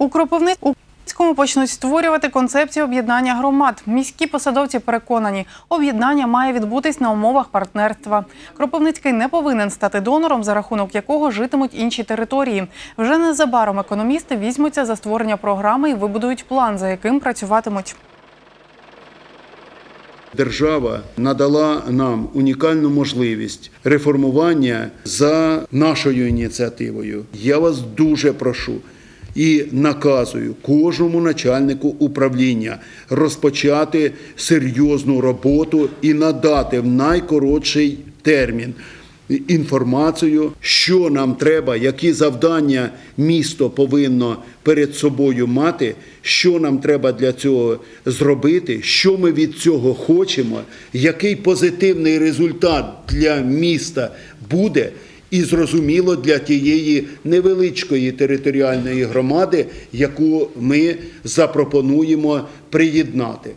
У Кропивницькому почнуть створювати концепцію об'єднання громад. Міські посадовці переконані, об'єднання має відбутись на умовах партнерства. Кропивницький не повинен стати донором, за рахунок якого житимуть інші території. Вже незабаром економісти візьмуться за створення програми і вибудують план, за яким працюватимуть. Держава надала нам унікальну можливість реформування за нашою ініціативою. Я вас дуже прошу і наказую кожному начальнику управління розпочати серйозну роботу і надати в найкоротший термін інформацію, що нам треба, які завдання місто повинно перед собою мати, що нам треба для цього зробити, що ми від цього хочемо, який позитивний результат для міста буде. І зрозуміло для тієї невеличкої територіальної громади, яку ми запропонуємо приєднати.